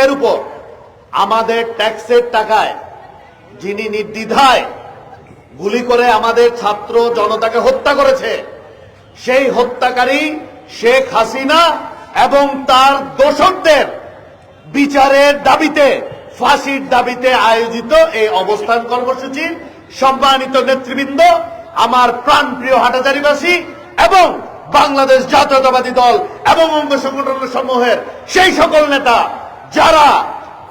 বুকের উপর আমাদের ট্যাক্সের টাকায় যিনি নির্দ্বিধায় গুলি করে আমাদের ছাত্র জনতাকে হত্যা করেছে, সেই হত্যাকারী শেখ হাসিনা এবং তার দোষকদের বিচারের দাবিতে, ফাঁসির দাবিতে আয়োজিত এই অবস্থান কর্মসূচি। সম্মানিত নেতৃবৃন্দ, আমার প্রাণপ্রিয় হাটাজারিবাসী এবং বাংলাদেশ জাতীয়তাবাদী দল এবং অঙ্গ সংগঠন সমূহের সেই সকল নেতা যারা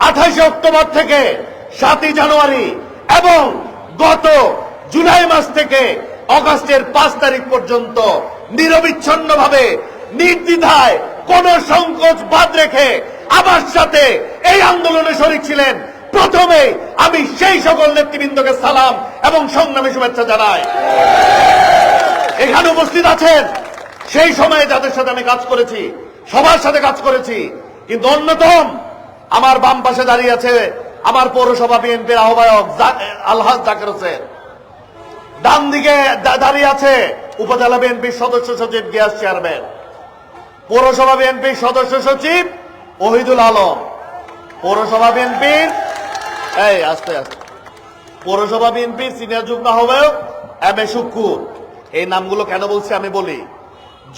আঠাশে অক্টোবর থেকে সাতই জানুয়ারি এবং গত জুলাই মাস থেকে অগাস্টের পাঁচ তারিখ পর্যন্ত নিরবিচ্ছিন্ন ভাবে নির্দ্বিধায় কোন সংকোচ বাদ রেখে আমার সাথে এই আন্দোলনে শরিক ছিলেন। প্রথমে আমি সেই সকল নেতৃবৃন্দকে সালাম এবং সংগ্রামী শুভেচ্ছা জানাই। এখানে উপস্থিত আছেন সেই সময়ে যাদের সাথে আমি কাজ করেছি, সবার সাথে কাজ করেছি, কিন্তু অন্যতম আমার বাম পাশে দাঁড়িয়ে আছে আমার পৌরসভা বিএনপির আহ্বায়ক আলহাজ জাকের হোসেন। ডান দিকে দাঁড়িয়ে আছে উপজেলা বিএনপির সদস্য সচিব গিয়াস চেয়ারম্যান। পৌরসভা বিএনপির সদস্য সচিব ওহিদুল আলম। পৌরসভা বিএনপির, এই, আস্তে আস্তে। পৌরসভা বিএনপির সিনিয়র যুগ্ম আহ্বায়ক এম এ শুক্কুর। এই নামগুলো কেন বলছি আমি বলি?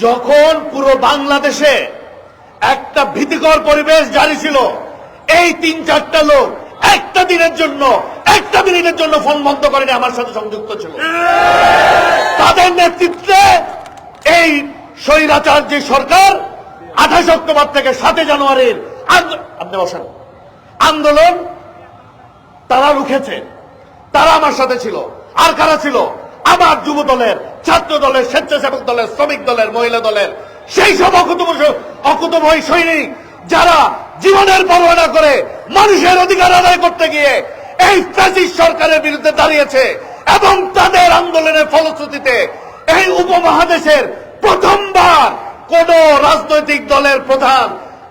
যখন পুরো বাংলাদেশে একটা ভীতিকর পরিবেশ জারি ছিল এই তিন চারটা লোক একটা দিনের জন্য, একটা মিনিটের জন্য ফোন বন্ধ করেনি, আমার সাথে সংযুক্ত ছিল। তাদের নেতৃত্বে এই স্বৈরাচার সরকার, আঠাশ অক্টোবর থেকে সাতই জানুয়ারির আপনি বসেন। আন্দোলন তারা রুখেছে। তারা আমার সাথে ছিল। আর কারা ছিল? আমার যুব দলের ছাত্র দলের স্বেচ্ছাসেবক দলের, শ্রমিক দলের, মহিলা দলের, সেই সব অকুতভয় অকুতভয় সৈনিক যারা জীবনের পরোয়ানা করে মানুষের অধিকার আদায় করতে গিয়ে এই ফ্যাসিস্ট সরকারের বিরুদ্ধে দাঁড়িয়েছে এবং তাদের আন্দোলনের ফলশ্রুতিতে এই উপমহাদেশের প্রথমবার কোন রাজনৈতিক দলের প্রধান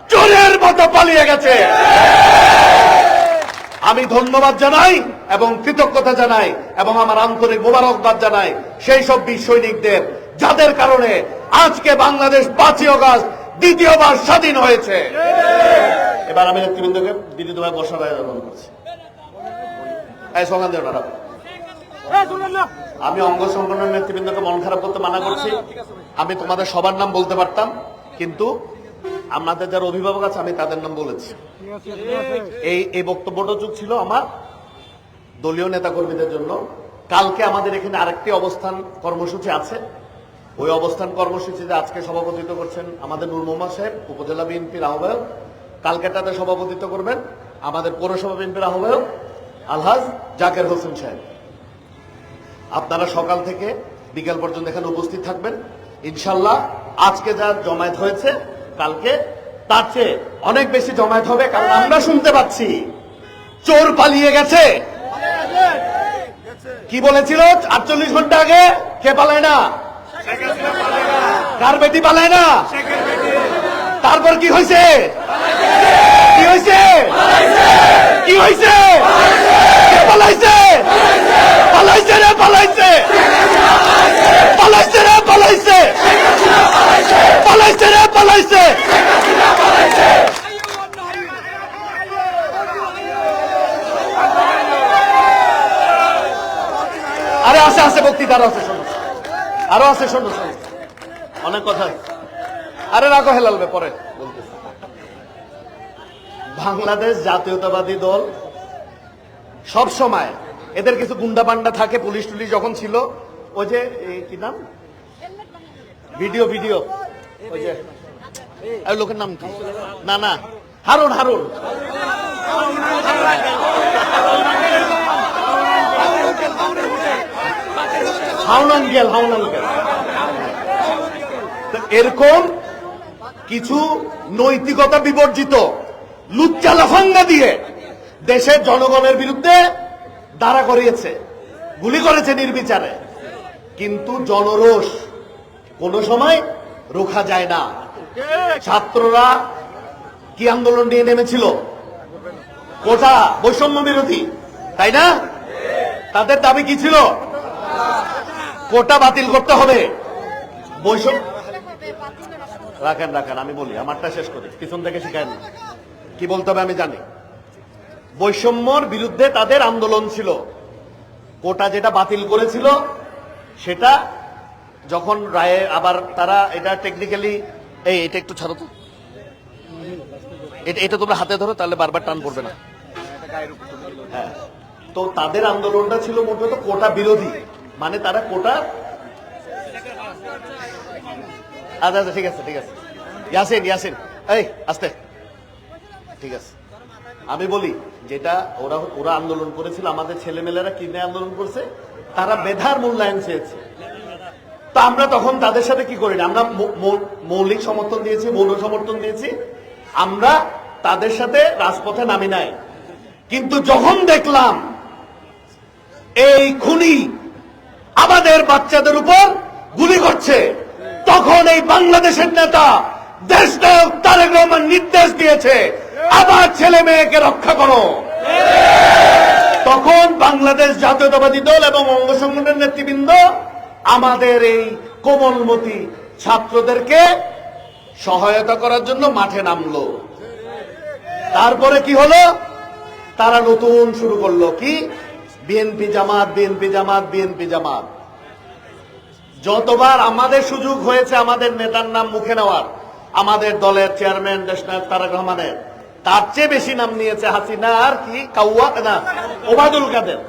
চোরের মতো পালিয়ে গেছে। আমি ধন্যবাদ জানাই এবং কৃতজ্ঞতা জানাই এবং আমার আন্তরিক মোবারকবাদ জানাই সেই সব বীর সৈনিকদের, যাদের কারণে আজকে বাংলাদেশ পাঁচই অগাস্ট দ্বিতীয়বার স্বাধীন হয়েছে। এবার আমি নেতৃবৃন্দকে বিদ্যুৎভাবে বসার আয়োজন করছি। আমি অঙ্গ সংগঠনের নেতৃবৃন্দকে মন খারাপ করতে মানা করছি। আমি তোমাদের সবার নাম বলতে পারতাম, কিন্তু আমাদের যারা অভিভাবক আছে, আমি তাদের নাম বলেছি। এই এই বক্তব্যটা যুগ ছিল আমার। দলীয় নেতা কর্মীদের জন্য। কালকে আমাদের এখানে আরেকটি অবস্থান কর্মসূচি আছে। ওই অবস্থান কর্মসূচিতে আজকে সভাপতিত্ব করছেন আমাদের নূর মোহাম্মদ সাহেব, উপজেলা বিএনপির আহ্বায়ক। কালকাটাতে সভাপতিত্ব করবেন আমাদের পৌরসভা বিএনপির আহ্বায়ক আলহাজ জাকের হোসেন সাহেব। আপনারা সকাল থেকে বিকেল পর্যন্ত এখানে উপস্থিত থাকবেন। ইনশাল্লাহ আজকে যা জমায়েত হয়েছে কালকে, তার চেয়ে অনেক বেশি জমায়েত হবে কারণ আমরা শুনতে পাচ্ছি, চোর পালিয়ে গেছে। কি বলেছিল? আটচল্লিশ ঘণ্টা আগে? কে পালায় না? কার বেটি পালায় না? তারপর কি হয়েছে? কি হয়েছে? কি হয়েছে? পালাইছে? পালাইছে রে, পালাইছে। পালাইছে রে, পালাইছে। পালাইছে রে, পালাইছে। আরে আছে আছে বক্তৃতা আরও আছে আরও আছে, শোনো। অনেক কথা আরে রাখো হেলালবে পরে বাংলাদেশ জাতীয়তাবাদী দল সব সময় এদের কিছু গুন্ডা পান্ডা থাকে, পুলিশ টুলিশ যখন ছিল, ওই যে কি নাম? Video video. ওই যে লোকের নাম কি? না না। হারুন হারুন। হাউনান গেল হাউনান গেল। তো এরকম কিছু নৈতিকতা বিবর্জিত, লুচ্চা লাফাঙ্গা দিয়ে দেশের জনগণের বিরুদ্ধে দাঁড়া করিয়েছে, গুলি করেছে নির্বিচারে। কিন্তু জনরোষ কোন সময় রোখা যায় না। ছাত্ররা কি আন্দোলন নিয়ে নেমেছিল? কোটা বৈষম্য বিরোধী, তাই না? তাদের দাবি কি ছিল? কোটা বাতিল করতে হবে। বৈষম্য রাখেন রাখেন, আমি বলি, আমারটা শেষ করি, পিছন থেকে শিখায় না। কি বলতে হবে আমি জানি। বৈষম্যর বিরুদ্ধে তাদের আন্দোলন ছিল। কোটা যেটা বাতিল করেছিল, সেটা যখন রায়ে আবার তারা এটা টেকনিক্যালি এই, এটা একটু ছাড়ো তো। এটা তোমরা হাতে ধরো, তাহলে বারবার টান পড়বে না। হ্যাঁ। তো তাদের আন্দোলনটা ছিল মূলত কোটা বিরোধী। মানে তারা কোটা? আচ্ছা আচ্ছা ঠিক আছে ঠিক আছে। ইয়াসিন ইয়াসিন। এই, আস্তে। ঠিক আছে। আমি বলি, যেটা ওরা ওরা আন্দোলন করেছিল, আমাদের ছেলেমেয়েরা কি নিয়ে আন্দোলন করছে, তারা মেধার মূল্যায়ন চেয়েছে। তো আমরা তখন তাদের সাথে কি করি আমরা মৌলিক সমর্থন দিয়েছি, মৌল সমর্থন দিয়েছি। আমরা তাদের সাথে রাজপথে নামি নাই। কিন্তু যখন দেখলাম, এই খুনি আমাদের বাচ্চাদের উপর গুলি করছে। তখন এই বাংলাদেশের নেতা দেশ নায়ক তারেক রহমান নির্দেশ দিয়েছে আবার ছেলে মেয়েকে রক্ষা করো। তখন বাংলাদেশ জাতীয়তাবাদী দল এবং অঙ্গ সংগঠনের নেতৃবৃন্দ আমাদের এই কোমলমতি ছাত্রদেরকে সহায়তা করার জন্য মাঠে নামলো। তারপরে কি হলো? তারা নতুন শুরু করল। কি? BNP Jamaat BNP Jamaat BNP Jamaat. যতবার আমাদের সুযোগ হয়েছে আমাদের নেতার নাম মুখে নেওয়ার, আমাদের দলের চেয়ারম্যান দেশনায়ক তারেক রহমানের, তার চেয়ে বেশি নাম নিয়েছে হাসিনা আর কি? কাউয়া না, ওবায়দুল কাদের।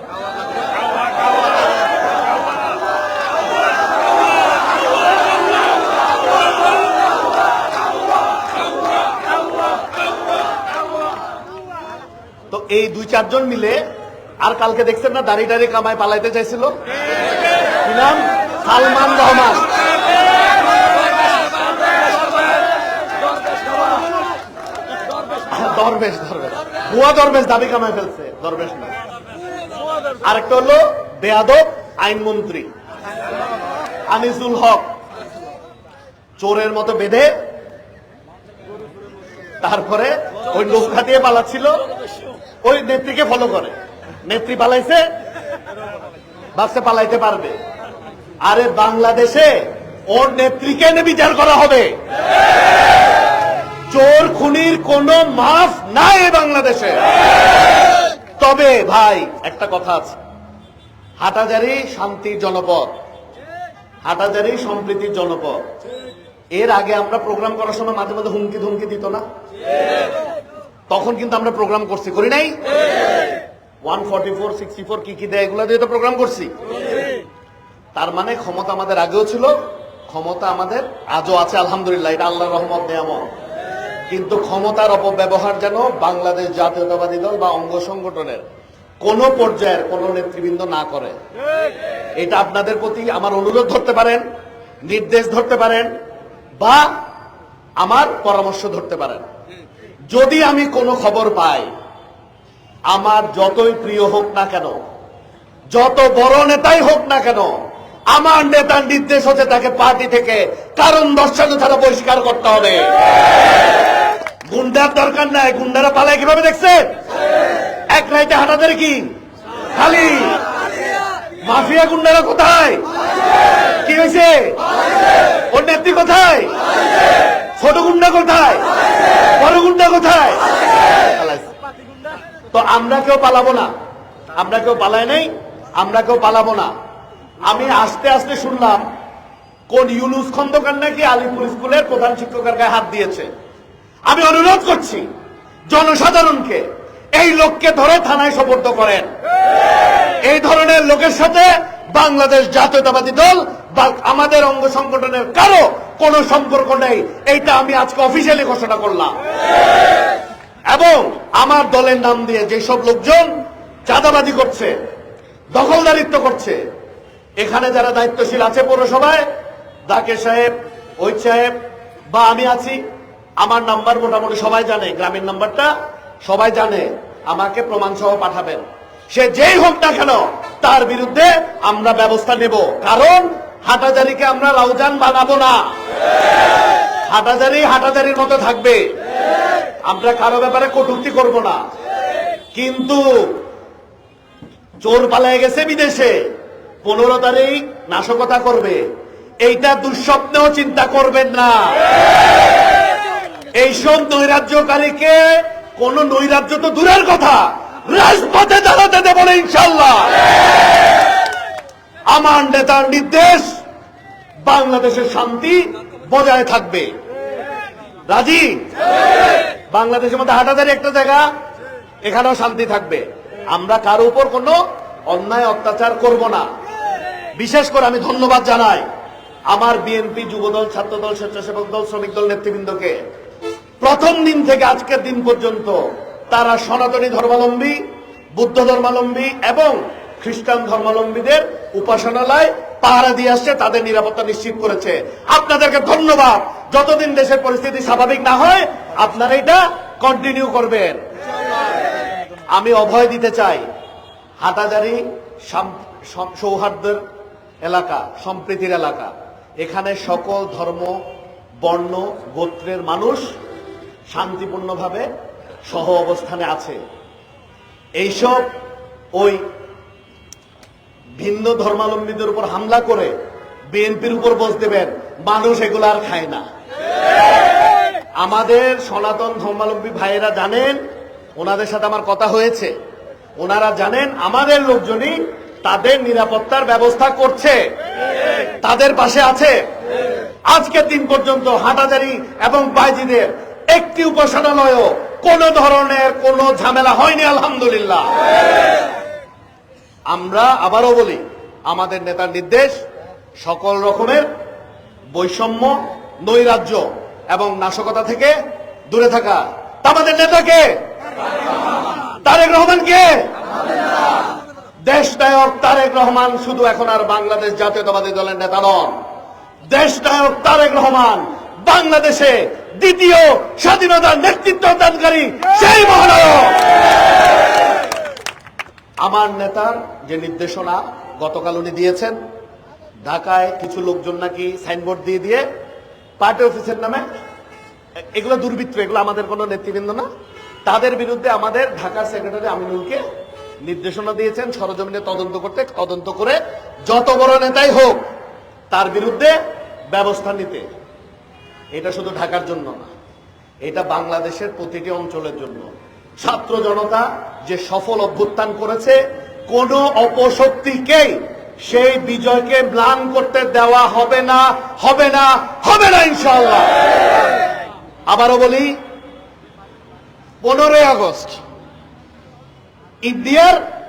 তো এই দুই চারজন মিলে আর কালকে দেখছেন না, দাড়ি দাড়ি কামায় পালাইতে চাইছিল? নাম? সালমান রহমান। দরবেশ দরবেশ। ভুয়া দরবেশ দাবি কামায় ফেলছে, দরবেশ না। আরেকটা হলো বেয়াদব আইনমন্ত্রী। আনিসুল হক। চোরের মতো বেঁধে তারপরে ওই নৌকা দিয়ে পালাচ্ছিল, ওই নেত্রীকে ফলো করে। নেত্রী পালাইছে বাসে পালাইতে পারবে। আরে বাংলাদেশে ওর নেত্রীকে বিচার করা হবে। চোর খুনির কোন মাফ নাই বাংলাদেশে। তবে ভাই, একটা কথা আছে। হাটাজারি শান্তির জনপদ। হাটাজারি সম্প্রীতির জনপদ। এর আগে আমরা প্রোগ্রাম করার সময় মাঝে মাঝে হুমকি ধুমকি দিত না? তখন কিন্তু আমরা প্রোগ্রাম করছি, করি নাই? One forty four, sixty four দেয় এগুলো দিয়ে তো প্রোগ্রাম করছি। তার মানে ক্ষমতা আমাদের আগেও ছিল, ক্ষমতা আমাদের আজও আছে, আলহামদুলিল্লাহ আল্লাহ রহমত কিন্তু ক্ষমতার অপব্যবহার যেন বাংলাদেশ জাতীয়তাবাদী দল বা অঙ্গ সংগঠনের কোন পর্যায়ের কোন নেতৃবৃন্দ না করে। এটা আপনাদের প্রতি আমার অনুরোধ ধরতে পারেন, নির্দেশ ধরতে পারেন, বা আমার পরামর্শ ধরতে পারেন। যদি আমি কোনো খবর পাই আমার যতই প্রিয় হোক না কেন, যত বড় নেতাই হোক না কেন, আমার নেতার নির্দেশ হচ্ছে তাকে পার্টি থেকে কারণ দর্শানো ছাড়া বহিষ্কার করতে হবে। গুন্ডার দরকার নাই, গুন্ডারা পালায় কীভাবে দেখছে? এক রাইতে হাঁটাদের কি? খালি? মাফিয়া গুন্ডারা কোথায়? কি হয়েছে? ওর নেত্রী কোথায়? ছোট গুন্ডা কোথায়? বড় গুন্ডা কোথায়? তো আমরা কেউ পালাবো না। আমরা কেউ পালাই নাই, আমরা কেউ পালাবো না। আমি আস্তে আস্তে শুনলাম, কোন ইউনুস খন্দকার নাকি আলিপুর স্কুলের প্রধান শিক্ষকের গায়ে হাত দিয়েছে। আমি অনুরোধ করছি, জনসাধারণকে, এই লোককে ধরে থানায় সোপর্দ করেন। এই ধরনের লোকের সাথে বাংলাদেশ জাতীয়তাবাদী দল বা আমাদের অঙ্গ সংগঠনের কারও কোনো সম্পর্ক নেই। এইটা আমি আজকে অফিসিয়ালি ঘোষণা করলাম। এবং আমার দলের নাম দিয়ে যেসব লোকজন চাঁদাবাজি করছে, দখলদারিত্ব করছে, এখানে যারা দায়িত্বশীল আছে পৌরসভায় দাকে সাহেব, ওই সাহেব বা আমি আছি, আমার নাম্বার মোটামুটি সবাই জানে, গ্রামের নাম্বারটা সবাই জানে, আমাকে প্রমাণ সহ পাঠাবেন। সে যেই হোক না কেন, তার বিরুদ্ধে আমরা ব্যবস্থা নেব, কারণ হাটাজারিকে আমরা লাউজান বানাবো না। হাটাজারি হাটাজারির মতো থাকবে। আমরা কারও ব্যাপারে কটূক্তি করব না। কিন্তু চোর পালায় গেছে বিদেশে, পনেরো তারিখ নাশকতা করবে। এইটা দুঃস্বপ্নেও চিন্তা করবেন না। এইসব নৈরাজ্যকারীকে কোন নৈরাজ্য তো দূরের কথা, রাজপথে দাঁড়াতে দেব না ইনশাল্লাহ আমার নেতার নির্দেশ, বাংলাদেশের শান্তি বজায় থাকবে। রাজি? বাংলাদেশের মধ্যে হাটাদারি একটা জায়গা, এখানেও শান্তি থাকবে। আমরা কারও উপর কোনো অন্যায়, অত্যাচার করব না। বিশেষ করে আমি ধন্যবাদ জানাই আমার বিএনপি যুবদল, ছাত্রদল, স্বেচ্ছাসেবক দল, শ্রমিক দল নেতৃবৃন্দকে। প্রথম দিন থেকে আজকের দিন পর্যন্ত তারা সনাতনী ধর্মাবলম্বী, বুদ্ধ ধর্মাবলম্বী এবং খ্রিস্টান ধর্মাবলম্বীদের উপাসনালয় পাহারা দিয়ে আসছে, তাদের নিরাপত্তা নিশ্চিত করেছে। আপনাদেরকে ধন্যবাদ। যতদিন দেশের পরিস্থিতি স্বাভাবিক না হয় আপনারা এটা কন্টিনিউ করবেন। আমি অভয় দিতে চাই। হাটাজারি সৌহার্দ্যের এলাকা, সম্প্রীতির এলাকা। এখানে সকল ধর্ম, বর্ণ, গোত্রের মানুষ শান্তিপূর্ণভাবে সহ অবস্থানে আছে। এইসব ওই ভিন্ন ধর্মাবলম্বীদের উপর হামলা করে বিএনপির উপর বস দেবেন। মানুষ এগুলো আর খায় না। আমাদের সনাতন ধর্মাবলম্বী ভাইয়েরা জানেন, ওনাদের সাথে আমার কথা হয়েছে। ওনারা জানেন আমাদের লোকজনই তাদের নিরাপত্তার ব্যবস্থা করছে। তাদের পাশে আছে। আজকের দিন পর্যন্ত হাটাজারি এবং বাইজিদের একটি উপাসনালয়ও কোন ধরনের কোন ঝামেলা হয়নি, আলহামদুলিল্লাহ। আমরা আবারও বলি, আমাদের নেতার নির্দেশ সকল রকমের বৈষম্য নৈরাজ্য এবং নাশকতা থেকে দূরে থাকা। আমাদের নেতাকে তারেক রহমান কে? দেশ নায়ক তারেক রহমান শুধু এখন আর বাংলাদেশ জাতীয়তাবাদী দলের নেতা নন। দেশ নায়ক তারেক রহমান বাংলাদেশে দ্বিতীয় স্বাধীনতার নেতৃত্ব দানকারী সেই মহানায়ক। আমার নেতার যে নির্দেশনা গতকাল উনি দিয়েছেন, ঢাকায় কিছু লোকজন নাকি সাইনবোর্ড দিয়ে দিয়ে পার্টি অফিসের নামে, এগুলো দুর্বৃত্ত, এগুলো আমাদের কোনো নেতৃবৃন্দ না। তাদের বিরুদ্ধে আমাদের ঢাকার সেক্রেটারি আমিনুলকে নির্দেশনা দিয়েছেন, সরজমিনে তদন্ত করতে, তদন্ত করে যত বড় নেতাই হোক, তার বিরুদ্ধে ব্যবস্থা নিতে। এটা শুধু ঢাকার জন্য না, এটা বাংলাদেশের প্রতিটি অঞ্চলের জন্য। ছাত্র জনতা যে সফল অভ্যুত্থান করেছে, কোন অপশক্তিকেই সেই বিজয়কে ম্লান করতে দেওয়া হবে না হবে না হবে না ইনশাল্লাহ আবারও বলি, পনেরোই আগস্ট ইন্ডিয়ার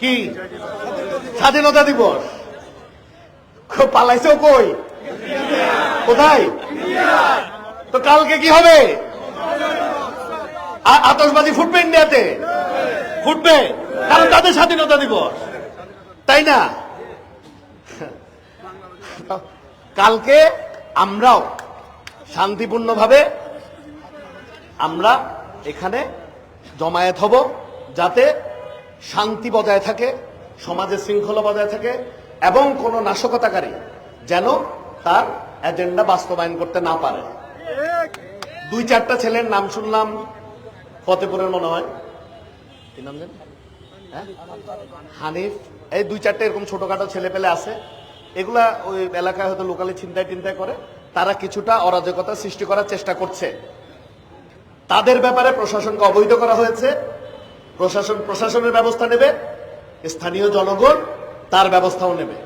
কি? স্বাধীনতা দিবস। পালাইছেও কই? কোথায়? তো কালকে কি হবে? আ- আতশবাজি ফুটবে ইন্ডিয়াতে? ফুটবে। কারণ তাদের স্বাধীনতা দিবস। তাই না? কালকে আমরাও শান্তিপূর্ণভাবে আমরা এখানে জমায়েত হব যাতে শান্তি বজায় থাকে সমাজের শৃঙ্খলা বজায় থাকে এবং কোনো নাশকতাকারী যেন তার এজেন্ডা বাস্তবায়ন করতে না পারে। দুই চারটা ছেলের নাম শুনলাম, ফতেপুরের মনে হয়। কি নাম জানি? হ্যাঁ? হানিফ। এই দুই চারটে এরকম ছোটখাটো ছেলে পেলে আছে। এগুলা ওই এলাকায় হয়তো লোকালি চিন্তায় টিন্তায় করে, তারা কিছুটা অরাজকতা সৃষ্টি করার চেষ্টা করছে। তাদের ব্যাপারে প্রশাসনকে অবহিত করা হয়েছে। প্রশাসন, প্রশাসনের ব্যবস্থা নেবে, স্থানীয় জনগণ তার ব্যবস্থাও নেবে।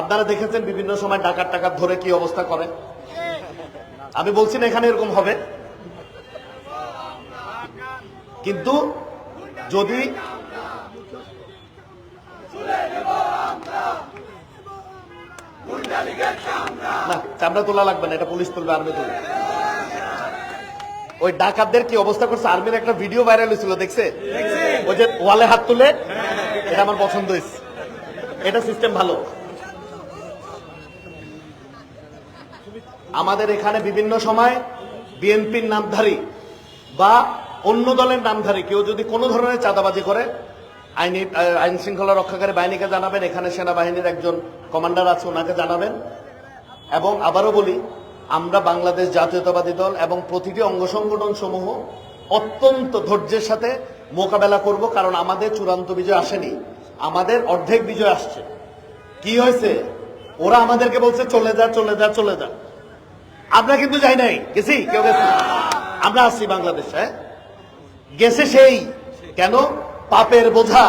আপনারা দেখেছেন বিভিন্ন সময় ডাকাত টাকাত ধরে কি অবস্থা করে। আমি বলছি না এখানে এরকম হবে। কিন্তু যদি না চামড়া তোলা লাগবে না এটা পুলিশ তুলবে আর্মি তুলবে। ওই ডাকাতদের কি অবস্থা করছে? আর্মির একটা ভিডিও ভাইরাল হয়েছিল দেখছে? ওই যে ওয়ালে হাত তুলে এটা আমার পছন্দ হয়েছে। এটা সিস্টেম ভালো। আমাদের এখানে বিভিন্ন সময় বিএনপির নামধারী বা অন্য দলের নামধারী কেউ যদি কোনো ধরনের চাঁদাবাজি করে আইনি আইন শৃঙ্খলা রক্ষাকারী বাহিনীকে জানাবেন। এখানে সেনাবাহিনীর একজন কমান্ডার আছে, ওনাকে জানাবেন। এবং আবারও বলি, আমরা বাংলাদেশ জাতীয়তাবাদী দল এবং প্রতিটি অঙ্গ সংগঠন সমূহ অত্যন্ত ধৈর্যের সাথে মোকাবেলা করব, কারণ আমাদের চূড়ান্ত বিজয় আসেনি। আমাদের অর্ধেক বিজয় আসছে। কি হয়েছে? ওরা আমাদেরকে বলছে, চলে যা চলে যা চলে যা। আমরা কিন্তু যাই নাই। গেছি? কেউ গেছি? আমরা আসছি বাংলাদেশে হ্যাঁ? গেছে সেই। কেন? পাপের বোঝা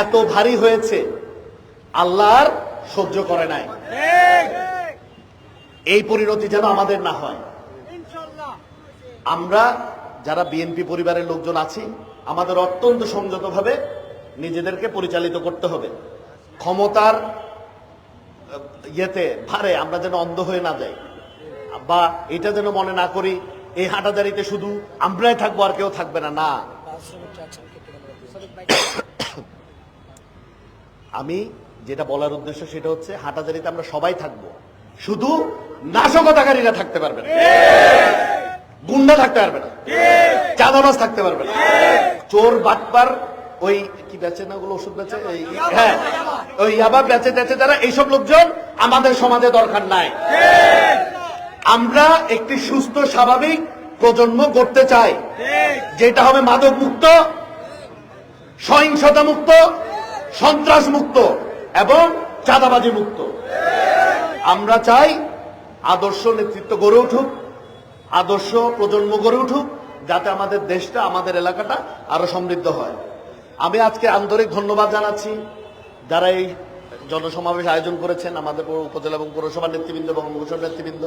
এত ভারী হয়েছে, আল্লাহর সহ্য করে নাই। এই পরিণতি যেন আমাদের না হয়। আমরা যারা বিএনপি পরিবারের লোকজন আছি, আমাদের অত্যন্ত সংযতভাবে নিজেদেরকে পরিচালিত করতে হবে। ক্ষমতার ইয়েতে ভারে আমরা যেন অন্ধ হয়ে না যাই। বা এটা যেন মনে না করি, এই হাঁটাদারিতে শুধু আমরাই থাকব আর কেউ থাকবে না না। আমি যেটা বলার উদ্দেশ্য সেটা হচ্ছে হাঁটাদারিতে আমরা সবাই থাকব। শুধু নাশকতাকারীরা থাকতে পারবে না। গুন্ডা থাকতে পারবে না। চাঁদাবাজ থাকতে পারবে না। চোর বাটপার, ওই কি বেচে না ওগুলো ওষুধ বেচে? হ্যাঁ ওই আবার বেচে বেচে যারা, এইসব লোকজন আমাদের সমাজে দরকার নাই। আমরা একটি সুস্থ, স্বাভাবিক প্রজন্ম করতে চাই। যেটা হবে মাদক মুক্ত সহিংসতা মুক্ত সন্ত্রাস মুক্ত এবং চাঁদাবাজি মুক্ত আমরা চাই আদর্শ নেতৃত্ব গড়ে উঠুক, আদর্শ প্রজন্ম গড়ে উঠুক, যাতে আমাদের দেশটা, আমাদের এলাকাটা আরও সমৃদ্ধ হয়। আমি আজকে আন্তরিক ধন্যবাদ জানাচ্ছি যারা এই জনসমাবেশ আয়োজন করেছেন, আমাদের উপজেলা এবং পৌরসভার নেতৃবৃন্দ এবং অঙ্গসর নেতৃবৃন্দ,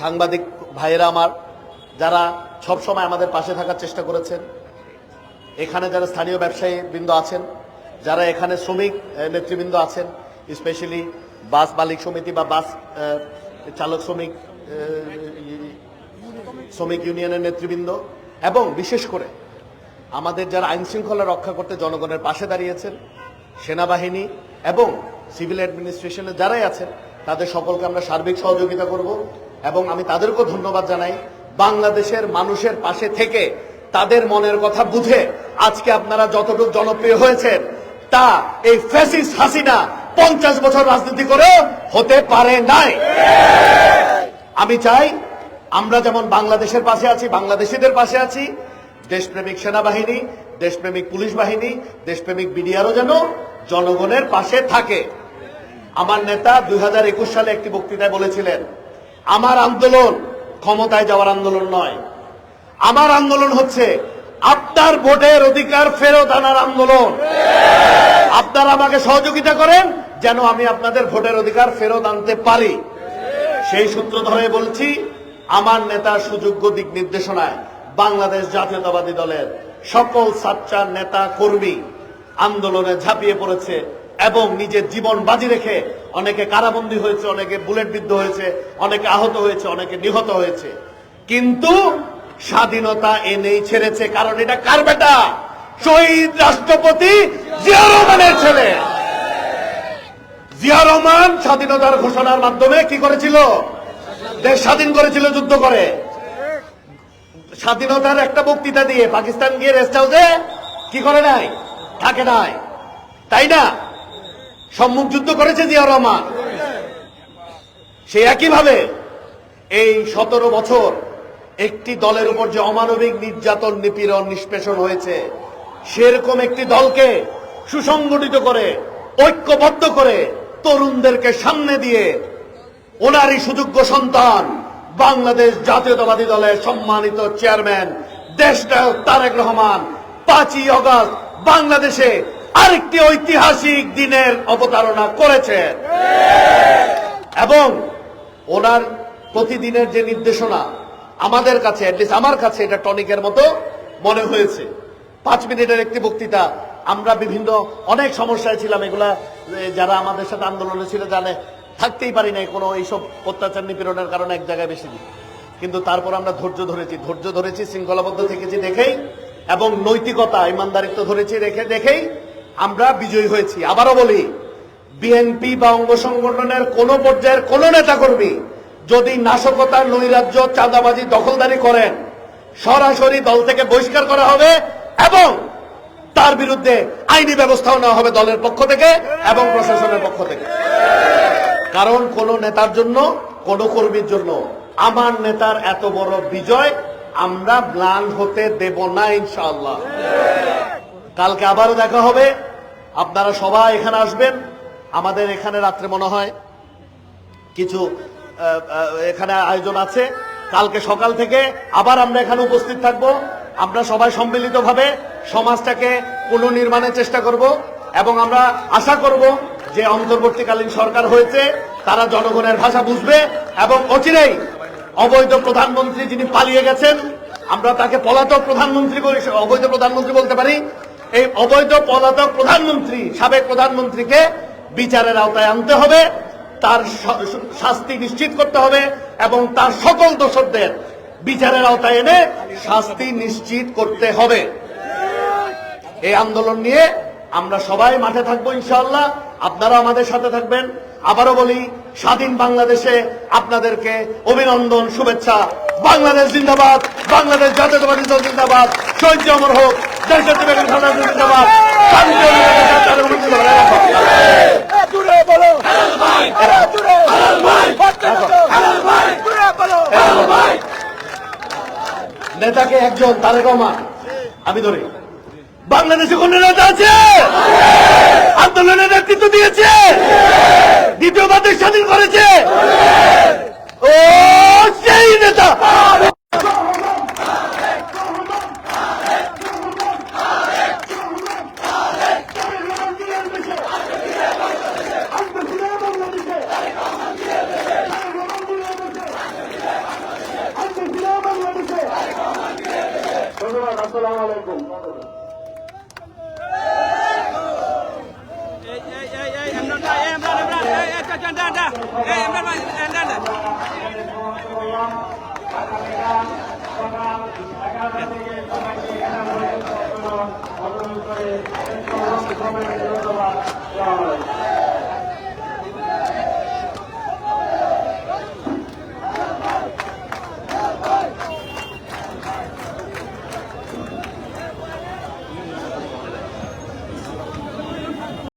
সাংবাদিক ভাইয়েরা আমার, যারা সবসময় আমাদের পাশে থাকার চেষ্টা করেছেন। এখানে যারা স্থানীয় ব্যবসায়ী বৃন্দ আছেন যারা এখানে শ্রমিক নেতৃবৃন্দ আছেন স্পেশালি বাস মালিক সমিতি বা বাস চালক শ্রমিক শ্রমিক ইউনিয়নের নেতৃবৃন্দ এবং বিশেষ করে আমাদের যারা আইন শৃঙ্খলা রক্ষা করতে জনগণের পাশে দাঁড়িয়েছেন, সেনাবাহিনী এবং সিভিল অ্যাডমিনিস্ট্রেশনে যারাই আছেন, তাদের সকলকে আমরা সার্বিক সহযোগিতা করব এবং আমি তাদেরকেও ধন্যবাদ জানাই। বাংলাদেশের মানুষের পাশে থেকে তাদের মনের কথা বুঝে আজকে আপনারা যতটুকু জনপ্রিয় হয়েছেন তা এই ফ্যাসিস হাসিনা পঞ্চাশ বছর রাজনীতি করে হতে পারে নাই। আমি চাই আমরা যেমন বাংলাদেশের পাশে আছি, বাংলাদেশিদের পাশে আছি, দেশপ্রেমিক সেনাবাহিনী, দেশপ্রেমিক পুলিশ বাহিনী, দেশপ্রেমিক বিডিআরও যেন জনগণের পাশে থাকে। আমার নেতা দুই হাজার একুশ সালে একটি বক্তৃতায় বলেছিলেন, আমার আন্দোলন ক্ষমতায় যাওয়ার আন্দোলন নয়। আমার আন্দোলন হচ্ছে আপনার ভোটের অধিকার ফেরত আনার আন্দোলন। আপনারা আমাকে সহযোগিতা করেন যেন আমি আপনাদের ভোটের অধিকার ফেরত আনতে পারি। সেই সূত্র ধরে বলছি, আমার নেতার সুযোগ্য দিক নির্দেশনায় বাংলাদেশ জাতীয়তাবাদী দলের সকল সাচ্চার নেতা কর্মী আন্দোলনে ঝাঁপিয়ে পড়েছে এবং নিজের জীবন বাজি রেখে অনেকে কারাবন্দী হয়েছে, অনেকে বুলেট বিদ্ধ হয়েছে, অনেকে আহত হয়েছে, অনেকে নিহত হয়েছে। কিন্তু স্বাধীনতা এনেই ছেড়েছে, কারণ এটা কার বেটা? শহীদ রাষ্ট্রপতি জিয়া রহমানের ছেলে। জিয়া রহমান স্বাধীনতার ঘোষণার মাধ্যমে কি করেছিল? দেশ স্বাধীন করেছিল, যুদ্ধ করে। স্বাধীনতার একটা বক্তৃতা দিয়ে পাকিস্তান গিয়ে রেস্ট হাউসে কি করে নাই? থাকে নাই। তাই না? সম্মুখ যুদ্ধ করেছে জিয়া রহমান। সে একইভাবে এই সতেরো বছর একটি দলের উপর যে অমানবিক নির্যাতন নিপীড়ন নিষ্পেষণ হয়েছে সেরকম একটি দলকে সুসংগঠিত করে ঐক্যবদ্ধ করে তরুণদেরকে সামনে দিয়ে ওনারই সুযোগ্য সন্তান বাংলাদেশ জাতীয়তাবাদী দলের সম্মানিত চেয়ারম্যান দেশনায়ক তারেক রহমান পাঁচই অগস্ট বাংলাদেশে আরেকটি ঐতিহাসিক দিনের অবতারণা করেছেন এবং ওনার প্রতিদিনের যে নির্দেশনা আমাদের কাছে অ্যাটলিস্ট আমার কাছে এটা টনিকের মতো মনে হয়েছে। পাঁচ মিনিটের একটি বক্তৃতা, আমরা বিভিন্ন অনেক সমস্যায় ছিলাম, এগুলা যারা আমাদের সাথে আন্দোলনে ছিল জানে, থাকতেই পারি নাই কোনো এইসব অত্যাচার নিপীড়নের কারণে এক জায়গায় বেশি দিন। কিন্তু তারপর আমরা ধৈর্য ধরেছি ধৈর্য ধরেছি, শৃঙ্খলাবদ্ধ থেকেছি দেখেই, এবং নৈতিকতা, ইমানদারিত্ব ধরেছি রেখে দেখেই আমরা বিজয়ী হয়েছি। আবারও বলি, বিএনপি বা অঙ্গ সংগঠনের কোন পর্যায়ের কোন নেতা কর্মী যদি নাশকতার নৈরাজ্য চাঁদাবাজি দখলদারি করেন, সরাসরি দল থেকে বহিষ্কার করা হবে এবং তার বিরুদ্ধে আইনি ব্যবস্থাও নেওয়া হবে দলের পক্ষ থেকে এবং প্রশাসনের পক্ষ থেকে। কারণ কোন নেতার জন্য, কোন কর্মীর জন্য আমার নেতার এত বড় বিজয় আমরা ম্লান হতে দেব না, ইনশাআল্লাহ। কালকে আবারও দেখা হবে। আপনারা সবাই এখানে আসবেন। আমাদের এখানে রাত্রে মনে হয় কিছু এখানে আয়োজন আছে। কালকে সকাল থেকে আবার আমরা এখানে উপস্থিত থাকব। আমরা সবাই সম্মিলিতভাবে সমাজটাকে পুনর্নির্মাণের চেষ্টা করব এবং আমরা আশা করব যে অন্তর্বর্তীকালীন সরকার হয়েছে, তারা জনগণের ভাষা বুঝবে এবং অচিরেই অবৈধ প্রধানমন্ত্রী যিনি পালিয়ে গেছেন, আমরা তাকে পলাতক প্রধানমন্ত্রী বলি অবৈধ প্রধানমন্ত্রী বলতে পারি, এই অবৈধ পলাতক প্রধানমন্ত্রী, সাবেক প্রধানমন্ত্রীকে বিচারের আওতায় আনতে হবে। তার শাস্তি নিশ্চিত করতে হবে এবং তার সকল দোষকদের বিচারের আওতায় এনে শাস্তি নিশ্চিত করতে হবে। এই আন্দোলন নিয়ে আমরা সবাই মাঠে থাকব ইনশাআল্লাহ। আপনারা আমাদের সাথে থাকবেন। আবারও বলি, স্বাধীন বাংলাদেশে আপনাদেরকে অভিনন্দন, শুভেচ্ছা। বাংলাদেশ জিন্দাবাদ, বাংলাদেশ জাতীয়তাবাদী দল জিন্দাবাদ। শহীদ অমর হোক দেশের জিন্দাবাদ। দূরে বলো। নেতাকে একজন তারেক রহমান আমি ধরি। বাংলাদেশে কোন নেতা আছে? আন্দোলনের নেতৃত্ব দিয়েছে? দ্বিতীয়বার দেশ স্বাধীন করেছে? ও সেই নেতা। আলাইকুম